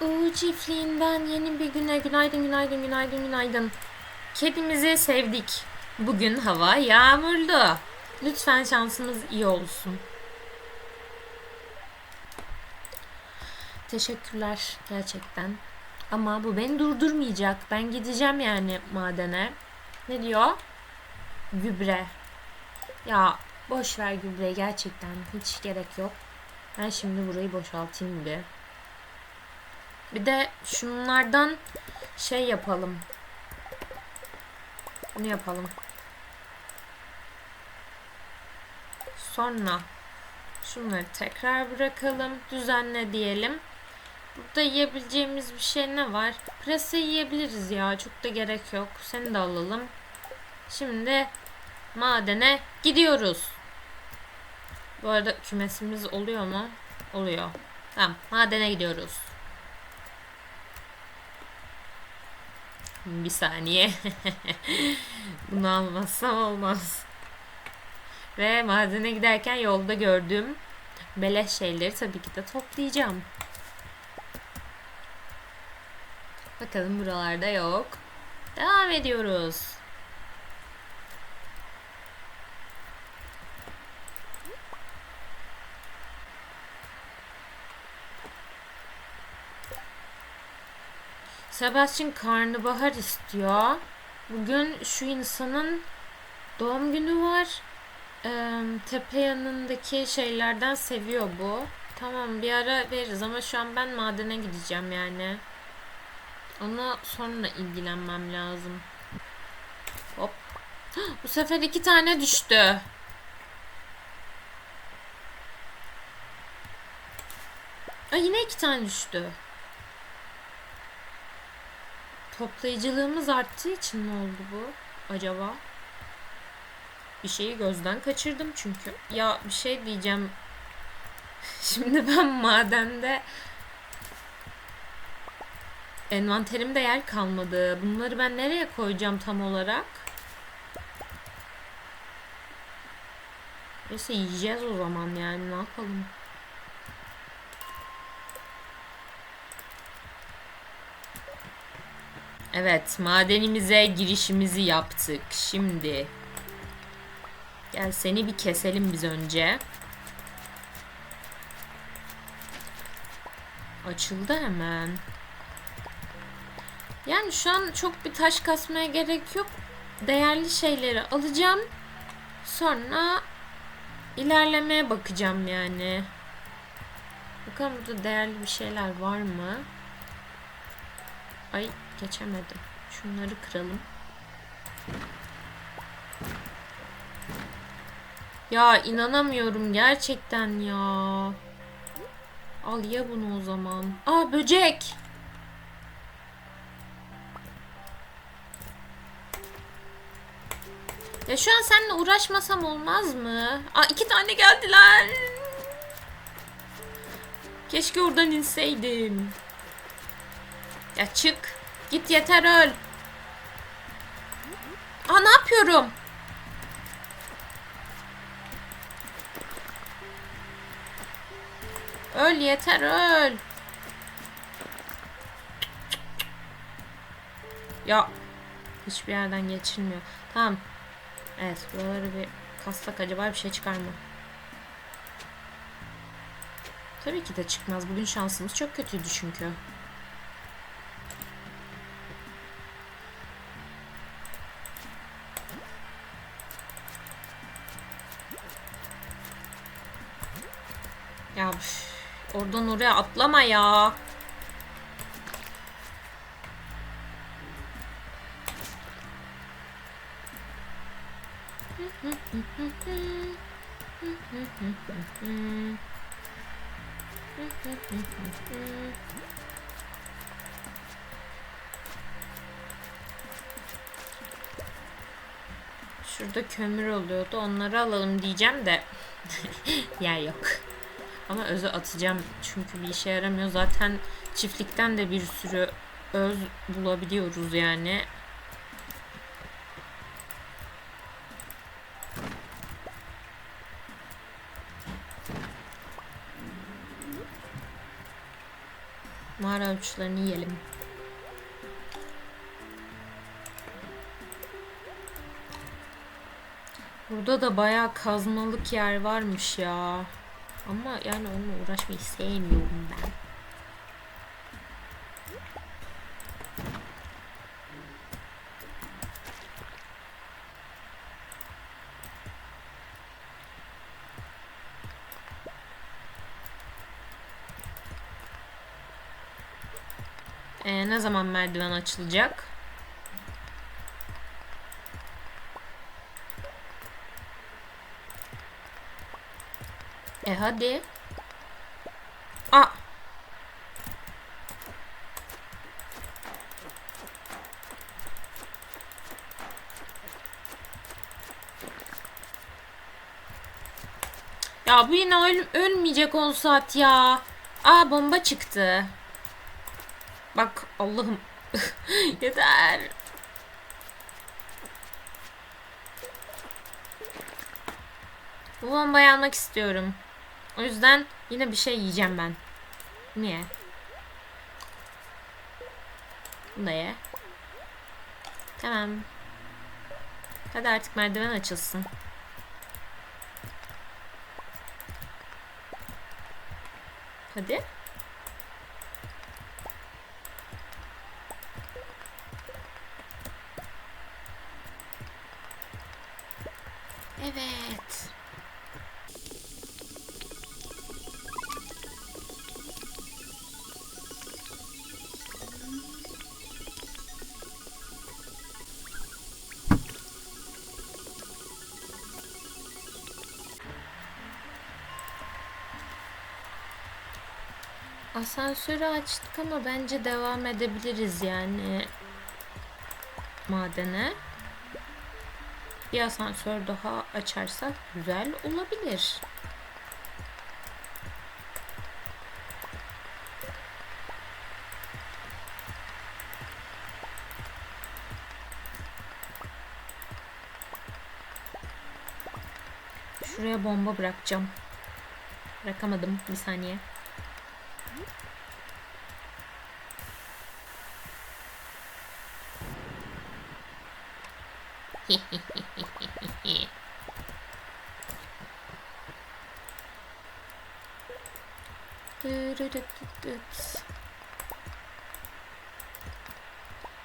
Uğur çiftliğinden yeni bir güne günaydın günaydın günaydın günaydın. Kedimizi sevdik. Bugün hava yağmurlu. Lütfen şansımız iyi olsun. Teşekkürler gerçekten. Ama bu beni durdurmayacak. Ben gideceğim yani madene. Ne diyor? Gübre. Ya boş ver gübre gerçekten hiç gerek yok. Ben şimdi burayı boşaltayım bir. Bir de şunlardan şey yapalım. Bunu yapalım. Sonra şunları tekrar bırakalım. Düzenle diyelim. Burada yiyebileceğimiz bir şey ne var? Pırasa yiyebiliriz ya. Çok da gerek yok. Seni de alalım. Şimdi madene gidiyoruz. Bu arada kümesimiz oluyor mu? Oluyor. Tamam. Madene gidiyoruz. Bir saniye. Bunu almazsam olmaz. Ve madene giderken yolda gördüğüm beleş şeyleri tabii ki de toplayacağım. Bakalım buralarda yok. Devam ediyoruz. Sebastian karnabahar istiyor. Bugün şu insanın doğum günü var. Ee, tepe yanındaki şeylerden seviyor bu. Tamam bir ara veririz ama şu an ben madene gideceğim yani. Ona sonra ilgilenmem lazım. Hop. Bu sefer iki tane düştü. Ay yine iki tane düştü. Toplayıcılığımız arttığı için mi oldu bu acaba? Bir şeyi gözden kaçırdım çünkü. Ya bir şey diyeceğim. Şimdi ben madende envanterimde yer kalmadı. Bunları ben nereye koyacağım tam olarak? Neyse yiyeceğiz o zaman yani ne yapalım. Evet, madenimize girişimizi yaptık. Şimdi gel seni bir keselim biz önce. Açıldı hemen. Yani şu an çok bir taş kasmaya gerek yok. Değerli şeyleri alacağım. Sonra ilerlemeye bakacağım yani. Bakalım burada değerli bir şeyler var mı? Ay geçemedim. Şunları kıralım. Ya inanamıyorum gerçekten ya. Al ya bunu o zaman. Aa böcek. Ya şu an seninle uğraşmasam olmaz mı? Aa iki tane geldiler. Keşke oradan inseydim. Ya çık. Git yeter öl. Aa ne yapıyorum? Öl yeter öl. Ya hiçbir yerden geçilmiyor. Tamam. Evet buraları bir kassak acaba bir şey çıkar mı? Tabii ki de çıkmaz. Bugün şansımız çok kötüydü çünkü. Ya üf, oradan oraya atlama ya. Şurada kömür oluyordu. Onları alalım diyeceğim de yer yok. Ama özü atacağım çünkü bir işe yaramıyor. Zaten çiftlikten de bir sürü öz bulabiliyoruz yani. Mağara uçlarını yiyelim. Burada da bayağı kazmalık yer varmış ya. Ama yani onunla uğraşmayı sevmiyorum ben. Ee, ne zaman merdiven açılacak? E hadi. Aa. Ya bu yine öl- ölmeyecek 10 saat ya. Aa bomba çıktı. Bak Allah'ım. Yeter. Bu bombayı almak istiyorum. O yüzden yine bir şey yiyeceğim ben. Niye? Bunu ye. Tamam. Hadi artık merdiven açılsın. Hadi. Asansörü açtık ama bence devam edebiliriz yani madene. Bir asansör daha açarsak güzel olabilir. Şuraya bomba bırakacağım. Bırakamadım bir saniye.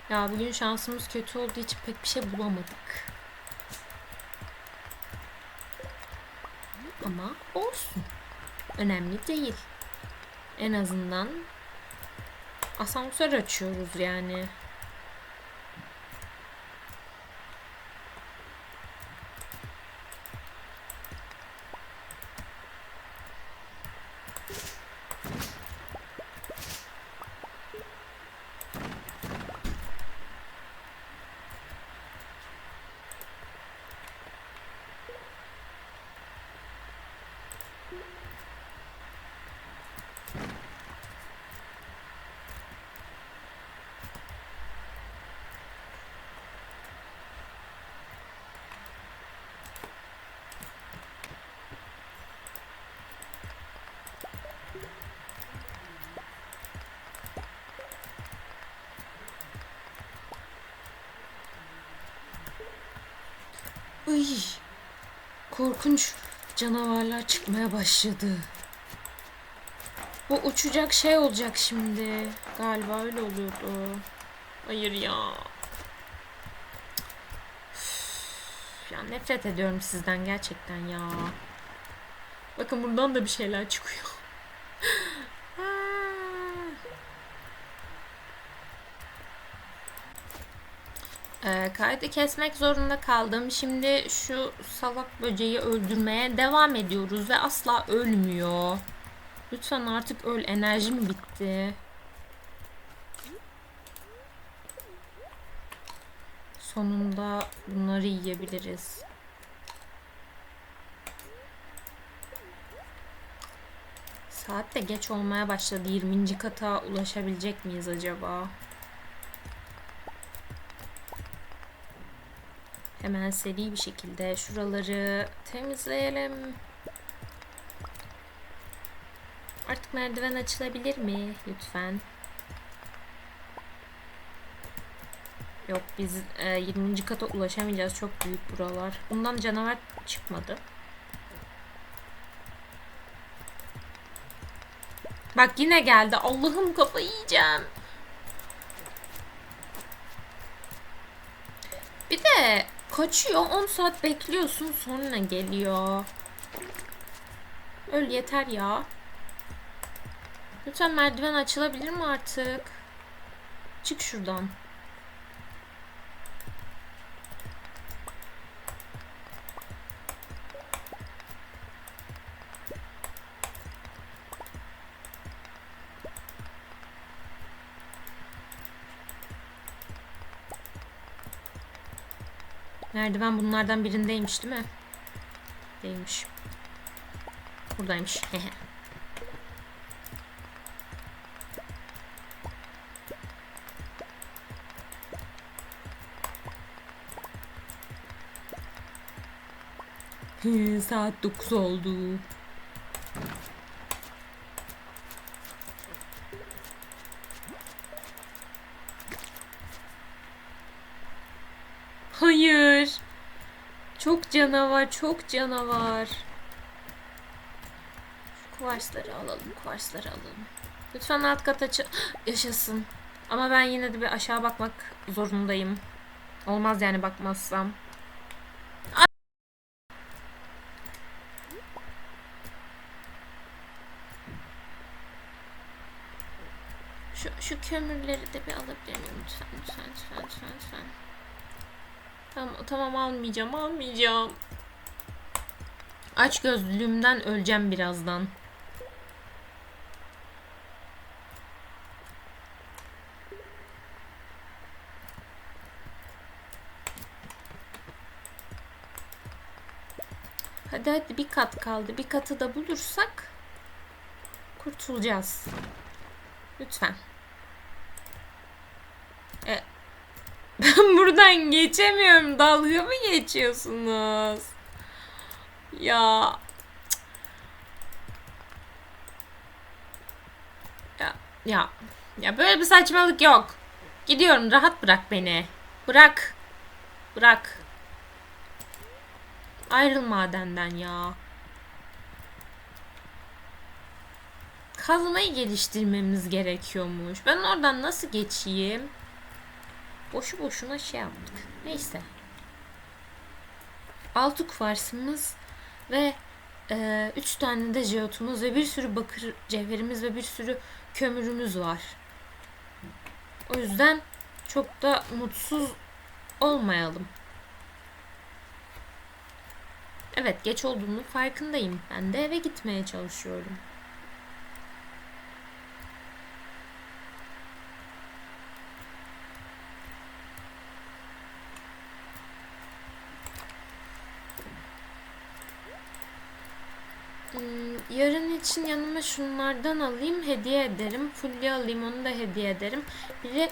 Ya bugün şansımız kötü olduğu için pek bir şey bulamadık. Ama olsun. Önemli değil. En azından asansör açıyoruz yani. Ay, korkunç canavarlar çıkmaya başladı. Bu uçacak şey olacak şimdi. Galiba öyle oluyordu. Hayır ya. Üf, Ya nefret ediyorum sizden gerçekten ya. Bakın buradan da bir şeyler çıkıyor. Ah. Ee, kaydı kesmek zorunda kaldım. Şimdi şu salak böceği öldürmeye devam ediyoruz ve asla ölmüyor. Lütfen artık öl. Enerjim bitti. Sonunda bunları yiyebiliriz. Saat de geç olmaya başladı. 20. kata ulaşabilecek miyiz acaba? Hemen seri bir şekilde şuraları temizleyelim. Artık merdiven açılabilir mi? Lütfen. Yok biz e, 20. kata ulaşamayacağız. Çok büyük buralar. Bundan canavar çıkmadı. Bak yine geldi. Allah'ım kafayı yiyeceğim. Kaçıyor 10 saat bekliyorsun sonra geliyor. Öl yeter ya. Lütfen merdiven açılabilir mi artık? Çık şuradan. Merdiven bunlardan birindeymiş değil mi? Değilmiş. Buradaymış. Saat 9 oldu. Hayır. Çok canavar, çok canavar. Şu kuvarsları alalım, kuvarsları alalım. Lütfen alt kat açı... Yaşasın. Ama ben yine de bir aşağı bakmak zorundayım. Olmaz yani bakmazsam. Şu, şu kömürleri de bir alabilir miyim lütfen, lütfen, lütfen, lütfen, lütfen. Tamam, tamam almayacağım, almayacağım. Aç gözlülüğümden öleceğim birazdan. Hadi hadi bir kat kaldı. Bir katı da bulursak kurtulacağız. Lütfen. E, ben buradan geçemiyorum. Dalga mı geçiyorsunuz? Ya. Ya. Ya. Ya böyle bir saçmalık yok. Gidiyorum. Rahat bırak beni. Bırak. Bırak. Ayrıl madenden ya. Kazmayı geliştirmemiz gerekiyormuş. Ben oradan nasıl geçeyim? Boşu boşuna şey yaptık. Neyse. Altı kuvarsımız ve e, üç tane de jeotumuz ve bir sürü bakır cevherimiz ve bir sürü kömürümüz var. O yüzden çok da mutsuz olmayalım. Evet geç olduğunu farkındayım. Ben de eve gitmeye çalışıyorum. Hmm, yarın için yanıma şunlardan alayım hediye ederim. Fulya alayım onu da hediye ederim. Biri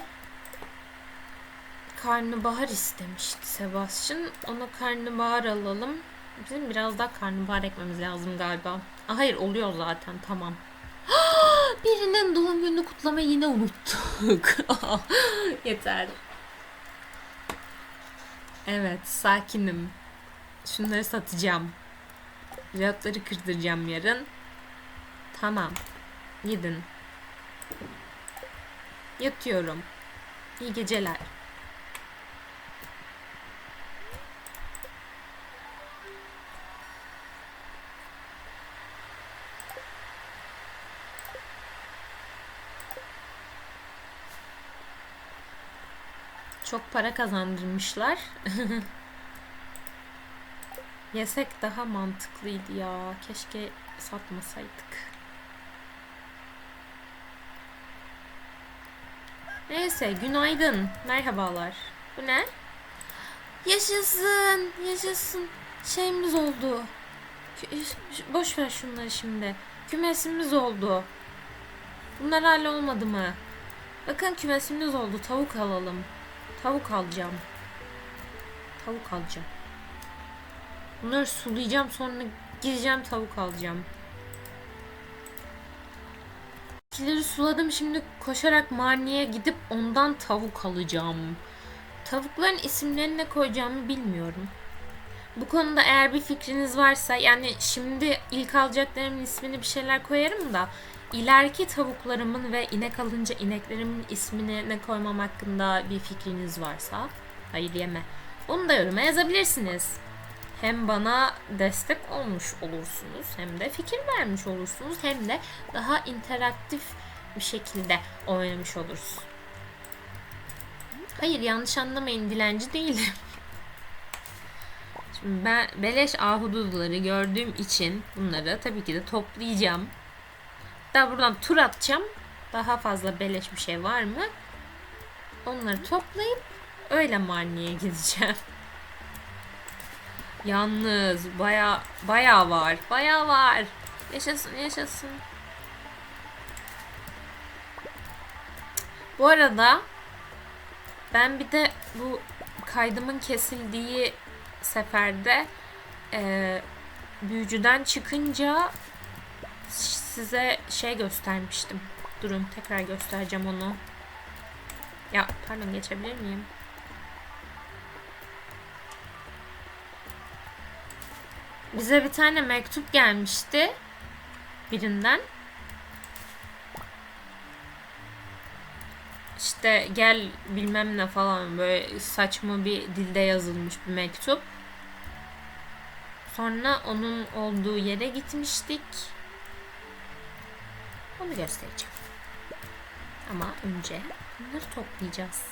karnabahar istemişti Sebastian. Ona karnabahar alalım. Bizim biraz daha karnabahar ekmemiz lazım galiba. Aa, hayır oluyor zaten tamam. Birinin doğum gününü kutlamayı yine unuttuk. Yeter. Evet sakinim. Şunları satacağım. Fiyatları kırdıracağım yarın. Tamam. Gidin. Yatıyorum. İyi geceler. Çok para kazandırmışlar. Yesek daha mantıklıydı ya. Keşke satmasaydık. Neyse günaydın. Merhabalar. Bu ne? Yaşasın. Yaşasın. Şeyimiz oldu. Boş ver şunları şimdi. Kümesimiz oldu. Bunlar hala olmadı mı? Bakın kümesimiz oldu. Tavuk alalım. Tavuk alacağım. Tavuk alacağım. Bunları sulayacağım sonra gideceğim tavuk alacağım. Kileri suladım şimdi koşarak Marni'ye gidip ondan tavuk alacağım. Tavukların isimlerini ne koyacağımı bilmiyorum. Bu konuda eğer bir fikriniz varsa yani şimdi ilk alacaklarımın ismini bir şeyler koyarım da ileriki tavuklarımın ve inek alınca ineklerimin ismini ne koymam hakkında bir fikriniz varsa hayır yeme. Onu da yoruma yazabilirsiniz. Hem bana destek olmuş olursunuz hem de fikir vermiş olursunuz hem de daha interaktif bir şekilde oynamış oluruz. Hayır yanlış anlamayın dilenci değilim. Şimdi ben beleş ahududuları gördüğüm için bunları tabii ki de toplayacağım. Daha buradan tur atacağım. Daha fazla beleş bir şey var mı? Onları toplayıp öyle Marni'ye gideceğim. Yalnız baya baya var. Baya var. Yaşasın yaşasın. Bu arada ben bir de bu kaydımın kesildiği seferde e, büyücüden çıkınca size şey göstermiştim. Durun tekrar göstereceğim onu. Ya pardon geçebilir miyim? Bize bir tane mektup gelmişti birinden. İşte gel bilmem ne falan böyle saçma bir dilde yazılmış bir mektup. Sonra onun olduğu yere gitmiştik. Onu göstereceğim. Ama önce bunları toplayacağız.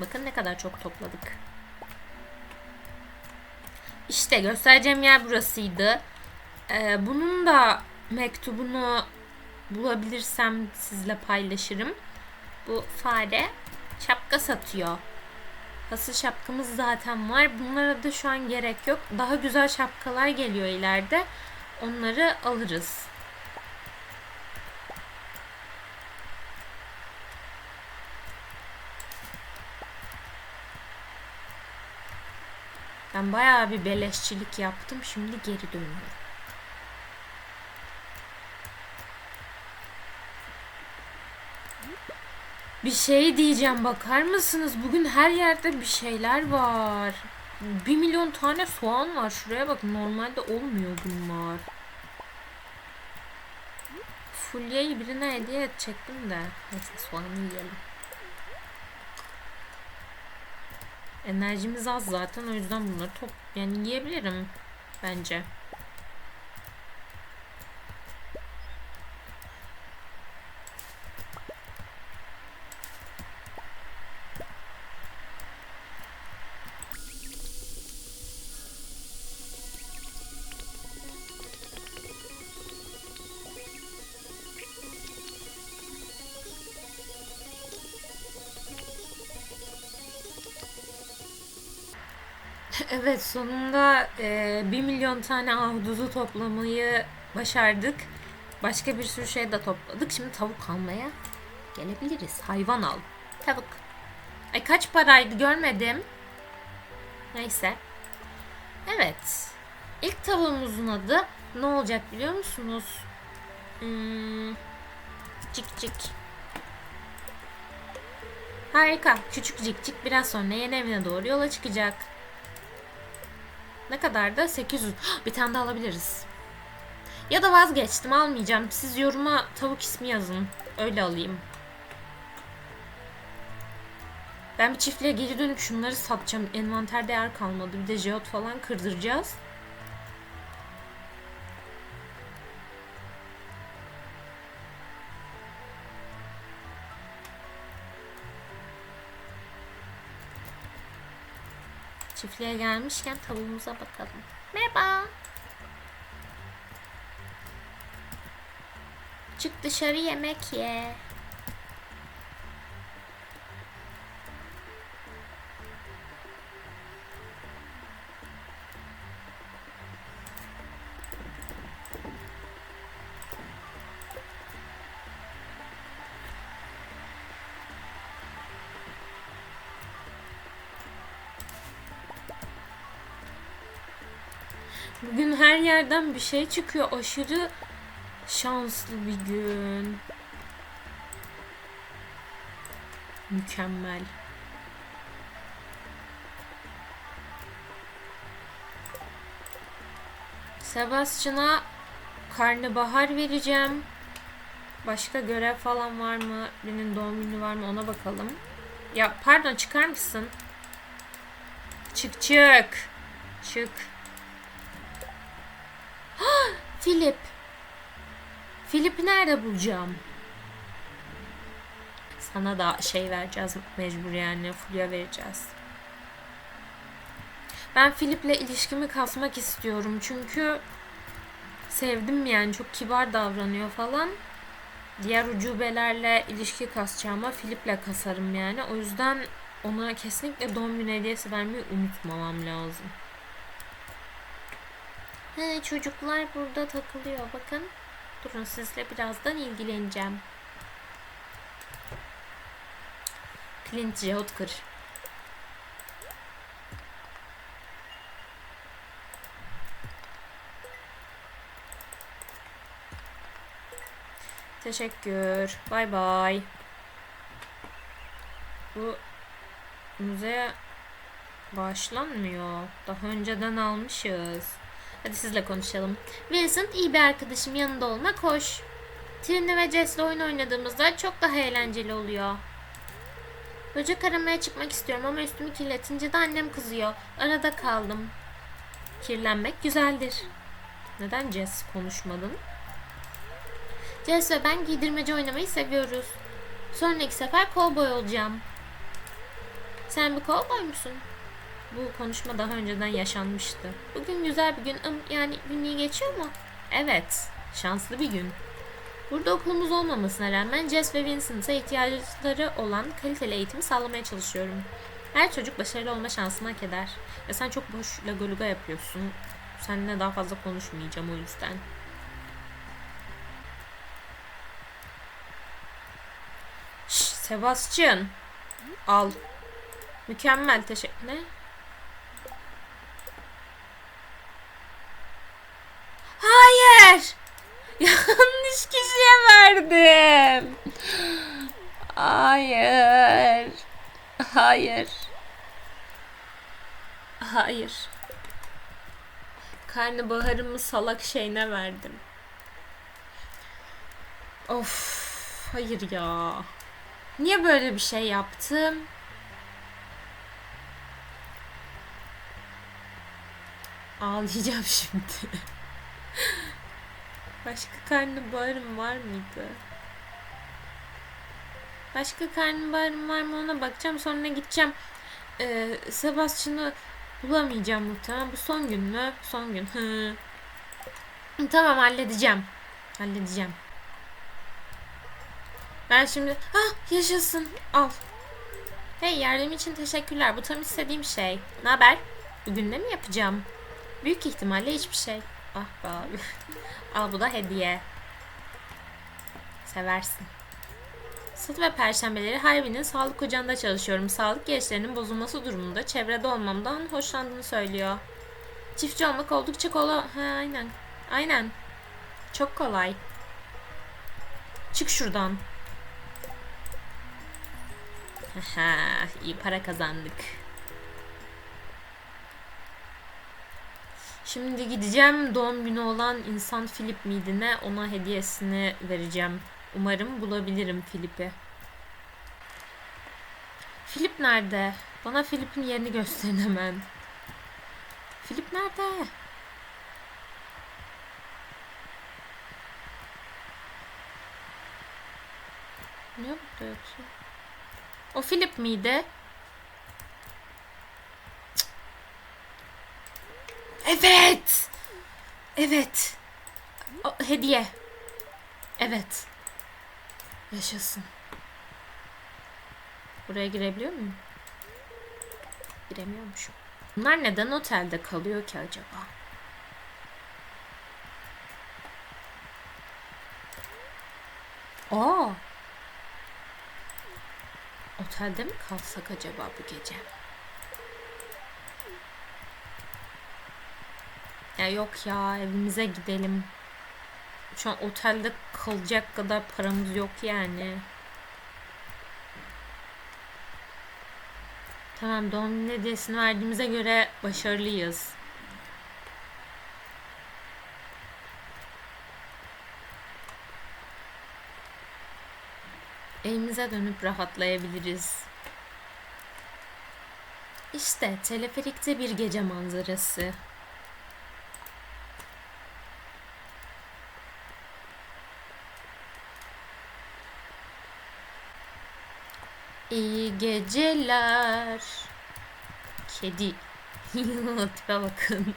Bakın ne kadar çok topladık. İşte göstereceğim yer burasıydı. Ee, bunun da mektubunu bulabilirsem sizle paylaşırım. Bu fare şapka satıyor. Hasıl şapkamız zaten var. Bunlara da şu an gerek yok. Daha güzel şapkalar geliyor ileride. Onları alırız. Ben bayağı bir beleşçilik yaptım. Şimdi geri dönüyorum. Bir şey diyeceğim bakar mısınız? Bugün her yerde bir şeyler var. Bir milyon tane soğan var. Şuraya bak normalde olmuyor bunlar. Fulya'yı birine hediye edecektim de. Neyse soğanı yiyelim. Enerjimiz az zaten o yüzden bunları top yani yiyebilirim bence. Evet sonunda e, 1 milyon tane ahududu toplamayı başardık. Başka bir sürü şey de topladık. Şimdi tavuk almaya gelebiliriz. Hayvan al. Tavuk. Ay kaç paraydı görmedim. Neyse. Evet. İlk tavuğumuzun adı ne olacak biliyor musunuz? Hmm, cik cik. Harika. Küçük cik cik biraz sonra yeni evine doğru yola çıkacak. Ne kadar da 800. Bir tane daha alabiliriz. Ya da vazgeçtim almayacağım. Siz yoruma tavuk ismi yazın. Öyle alayım. Ben bir çiftliğe geri dönüp şunları satacağım. Envanterde yer kalmadı. Bir de jeot falan kırdıracağız. Çiftliğe gelmişken tavuğumuza bakalım. Merhaba. Çık dışarı yemek ye. yerden bir şey çıkıyor. Aşırı şanslı bir gün. Mükemmel. Sebastian'a karnabahar vereceğim. Başka görev falan var mı? Birinin doğum günü var mı? Ona bakalım. Ya pardon çıkar mısın? Çık çık. Çık. Philip. Philip'i nerede bulacağım? Sana da şey vereceğiz mecbur yani. Fulya vereceğiz. Ben Philip'le ilişkimi kasmak istiyorum. Çünkü sevdim yani. Çok kibar davranıyor falan. Diğer ucubelerle ilişki kasacağıma Philip'le kasarım yani. O yüzden ona kesinlikle doğum günü hediyesi vermeyi unutmamam lazım. He, çocuklar burada takılıyor. Bakın. Durun sizle birazdan ilgileneceğim. Clint J. Hotker. Teşekkür. Bay bay. Bu müze bağışlanmıyor. Daha önceden almışız. Hadi sizle konuşalım. Vincent iyi bir arkadaşım yanında olmak hoş. Trini ve Jess'le oyun oynadığımızda çok daha eğlenceli oluyor. Böcek aramaya çıkmak istiyorum ama üstümü kirletince de annem kızıyor. Arada kaldım. Kirlenmek güzeldir. Neden Jess konuşmadın? Jess ve ben giydirmece oynamayı seviyoruz. Sonraki sefer kovboy olacağım. Sen bir kovboy musun? Bu konuşma daha önceden yaşanmıştı. Bugün güzel bir gün. Yani gün iyi geçiyor mu? Evet. Şanslı bir gün. Burada okulumuz olmamasına rağmen Jess ve Vincent'a ihtiyaçları olan kaliteli eğitimi sağlamaya çalışıyorum. Her çocuk başarılı olma şansını hak eder. Ve sen çok boş lagoluga yapıyorsun. Seninle daha fazla konuşmayacağım o yüzden. Şş, Sebastian. Al. Mükemmel teşekkür. Ne? Hayır. Yanlış kişiye verdim. Hayır. Hayır. Hayır. Karnabaharımı salak şeyine verdim. Of. Hayır ya. Niye böyle bir şey yaptım? Ağlayacağım şimdi. Başka karnabaharım var mıydı? Başka karnabaharım var mı ona bakacağım. Sonra gideceğim. Ee, Sebastian'ı bulamayacağım muhtemelen. Bu son gün mü? Son gün. Tamam halledeceğim. Halledeceğim. Ben şimdi... Ah yaşasın. Al. Hey yardım için teşekkürler. Bu tam istediğim şey. Ne haber? Bugün de mi yapacağım? Büyük ihtimalle hiçbir şey. Ah be abi. Al bu da hediye. Seversin. Salı ve perşembeleri Harvey'nin sağlık ocağında çalışıyorum. Sağlık gereçlerinin bozulması durumunda çevrede olmamdan hoşlandığını söylüyor. Çiftçi olmak oldukça kolay. Ha, aynen. Aynen. Çok kolay. Çık şuradan. Haha, iyi para kazandık. Şimdi gideceğim doğum günü olan insan Filip miydi ne ona hediyesini vereceğim. Umarım bulabilirim Filip'i. Filip nerede? Bana Filip'in yerini gösterin hemen. Filip nerede? Ne yatıyor? O Filip miydi? Evet. Evet. O, hediye. Evet. Yaşasın. Buraya girebiliyor muyum? Giremiyormuşum. Bunlar neden otelde kalıyor ki acaba? Aa. Otelde mi kalsak acaba bu gece? Ya yok ya evimize gidelim. Şu an otelde kalacak kadar paramız yok yani. Tamam doğum hediyesini verdiğimize göre başarılıyız. Evimize dönüp rahatlayabiliriz. İşte teleferikte bir gece manzarası. İyi geceler. Kedi. Tipe bakın.